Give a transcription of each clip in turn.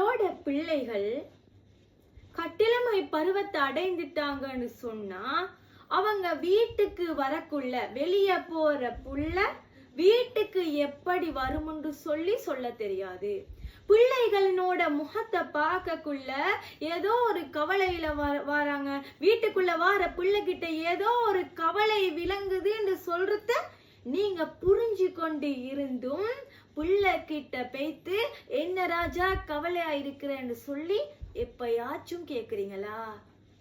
அவரோட பிள்ளைகள் கட்டிலமை பருவத்தை அடைந்துட்டாங்கன்னு சொன்னா அவங்க வீட்டுக்கு வரக்குள்ள வெளிய போற புள்ள வீட்டுக்கு எப்படி வருமுன்னு சொல்லி சொல்ல தெரியாது. பிள்ளைகளினோட முகத்தை பார்க்கக்குள்ள ஏதோ ஒரு கவலையில வர- வராங்க. வீட்டுக்குள்ள வார பிள்ளைகிட்ட ஏதோ ஒரு கவலை விளங்குதுன்னு சொல்றத நீங்க புரிஞ்சு கொண்டு இருந்தும் புள்ள கிட்ட பேய்த்து என்ன ராஜா கவலையா இருக்கிறேன்னு சொல்லி எப்பயாச்சும் கேக்குறீங்களா?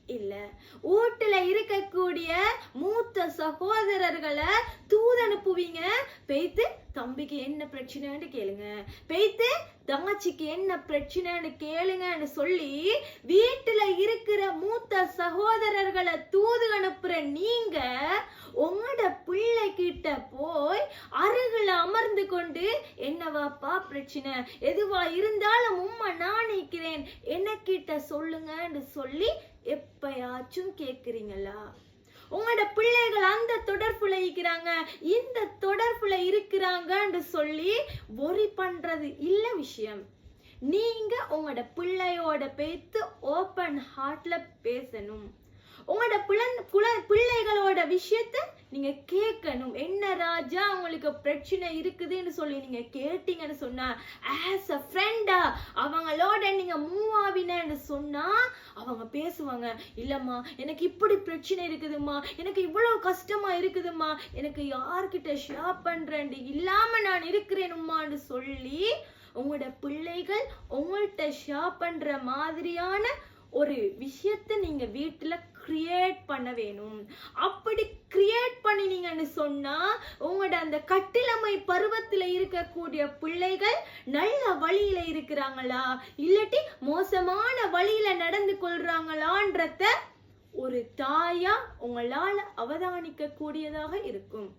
இல்ல. வீட்டுல இருக்கக்கூடிய மூத்த சகோதரர்களை தூது அனுப்புவீங்க பெய்த்து தம்பிக்கு என்ன பிரச்சனைன்னு கேளுங்க. பெய்த்து தங்கச்சிக்கு என்ன பிரச்சனைன்னு கேளுங்கன்னு சொல்லி வீட்டுல இருக்கிற மூத்த சகோதரர்களை தூது அனுப்புற நீங்க உங்களோட பிள்ளை கிட்ட போய் அருகில் அமர்ந்து கொண்டு என்னவாப்பா பிரச்சனை? எதுவா இருந்தாலும் உம்மா நான் நிற்கிறேன் என்ன கிட்ட சொல்லுங்கன்னு சொல்லி எப்பயாச்சும் கேட்குறீங்களா உங்களோட பிள்ளைகள் அந்த தொடர்புல இருக்கிறாங்க. இந்த தொடர்புல இருக்கிறாங்கன்னு சொல்லி ஒரி பண்றது இல்ல விஷயம். நீங்க உங்களோட பிள்ளையோட பேத்து ஓப்பன் ஹார்ட்ல பேசணும். உங்களோட பிள்ளை பிள்ளைகளோட விஷயத்தை நீங்க கேட்கணும். என்ன ராஜா உங்களுக்கு பிரச்சனை இருக்குதுன்னு சொல்லி நீங்க கேட்டீங்கன்னு சொன்னா ஆஸ் அ ஃப்ரெண்டா அவங்களோட நீங்க மூவ் ஆவினன்னு சொன்னா அவங்க பேசுவாங்க. இல்லம்மா எனக்கு இப்படி பிரச்சனை இருக்குதும்மா எனக்கு இவ்வளவு கஷ்டமா இருக்குதும்மா எனக்கு யார்கிட்ட ஷேர் பண்றேன் இல்லாம நான் இருக்கிறேனும்மான்னு சொல்லி உங்களோட பிள்ளைகள் உங்கள்கிட்ட ஷேர் பண்ற மாதிரியான ஒரு விஷயத்தை நீங்க வீட்டுல கிரியேட் பண்ண வேணும். அப்படி கிரியேட் பண்ணினீங்கன்னு சொன்னா உங்களோட அந்த கட்டிலமை பருவத்துல இருக்கக்கூடிய பிள்ளைகள் நல்ல வழியில இருக்கிறாங்களா? இல்லாட்டி மோசமான வழியில நடந்து கொள்றாங்களான்றத ஒரு தாயா உங்களால அவதானிக்க கூடியதாக இருக்கும்.